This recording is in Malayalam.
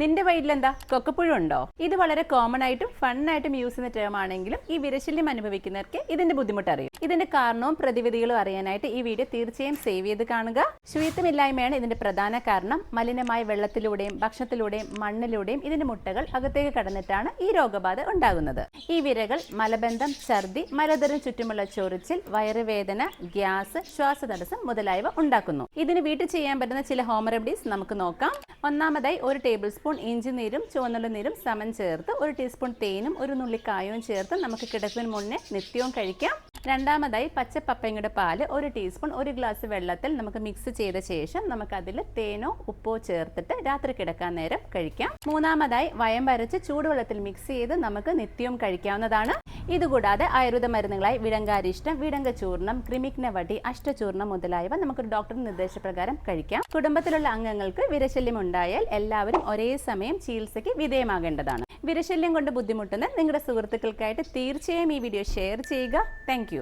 നിന്റെ വയറ്റിലെന്താ? കൊക്കപ്പുഴുണ്ടോ ഇത് വളരെ കോമൺ ആയിട്ടും ഫണ്ണായിട്ടും യൂസ് ചെയ്യുന്ന ടേം ആണെങ്കിലും ഈ വിരശല്യം അനുഭവിക്കുന്നവർക്ക് ഇതിന്റെ ബുദ്ധിമുട്ട് അറിയും ഇതിന്റെ കാരണവും പ്രതിവിധികളും അറിയാനായിട്ട് ഈ വീഡിയോ തീർച്ചയായും സേവ് ചെയ്ത് കാണുക. ശുചിത്വമില്ലായ്മയാണ് ഇതിന്റെ പ്രധാന കാരണം. മലിനമായ വെള്ളത്തിലൂടെയും ഭക്ഷണത്തിലൂടെയും മണ്ണിലൂടെയും ഇതിന്റെ മുട്ടകൾ അകത്തേക്ക് കടന്നിട്ടാണ് ഈ രോഗബാധ ഉണ്ടാകുന്നത്. ഈ വിരകൾ മലബന്ധം ഛർദി മലതരം ചുറ്റുമുള്ള ചൊറിച്ചിൽ വയറുവേദന ഗ്യാസ് ശ്വാസതടസ്സം മുതലായവ ഉണ്ടാക്കുന്നു. ഇതിന് വീട്ടിൽ ചെയ്യാൻ പറ്റുന്ന ചില ഹോം റെമഡീസ് നമുക്ക് നോക്കാം. ഒന്നാമതായി ഒരു ടേബിൾ സ്പൂൺ ഇഞ്ചി നീരും ചുവന്നുള്ള നീരും സമം ചേർത്ത് ഒരു ടീസ്പൂൺ തേനും ഒരു നുള്ളിക്കായവും ചേർത്ത് നമുക്ക് കിടക്കുന്ന മുന്നേ നിത്യവും കഴിക്കാം. രണ്ടാമതായി പച്ചപ്പപ്പയുടെ പാൽ ഒരു ടീസ്പൂൺ ഒരു ഗ്ലാസ് വെള്ളത്തിൽ നമുക്ക് മിക്സ് ചെയ്ത ശേഷം നമുക്കതിൽ തേനോ ഉപ്പോ ചേർത്തിട്ട് രാത്രി കിടക്കാൻ നേരം കഴിക്കാം. മൂന്നാമതായി വയം വരച്ച് ചൂടുവെള്ളത്തിൽ മിക്സ് ചെയ്ത് നമുക്ക് നിത്യവും കഴിക്കാവുന്നതാണ്. ഇതുകൂടാതെ ആയുർവേദ മരുന്നുകളായി വിടങ്കാരിഷ്ടം വിടങ്ക ചൂർണം ക്രിമിക്ന വടി അഷ്ടചൂർണം മുതലായവ നമുക്ക് ഡോക്ടർ നിർദ്ദേശപ്രകാരം കഴിക്കാം. കുടുംബത്തിലുള്ള അംഗങ്ങൾക്ക് വിരശല്യം ഉണ്ടായാൽ എല്ലാവരും ഒരേ സമയം ചികിത്സയ്ക്ക് വിധേയമാകേണ്ടതാണ്. വിരശല്യം കൊണ്ട് ബുദ്ധിമുട്ടുന്ന നിങ്ങളുടെ സുഹൃത്തുക്കൾക്കായിട്ട് തീർച്ചയായും ഈ വീഡിയോ ഷെയർ ചെയ്യുക. താങ്ക്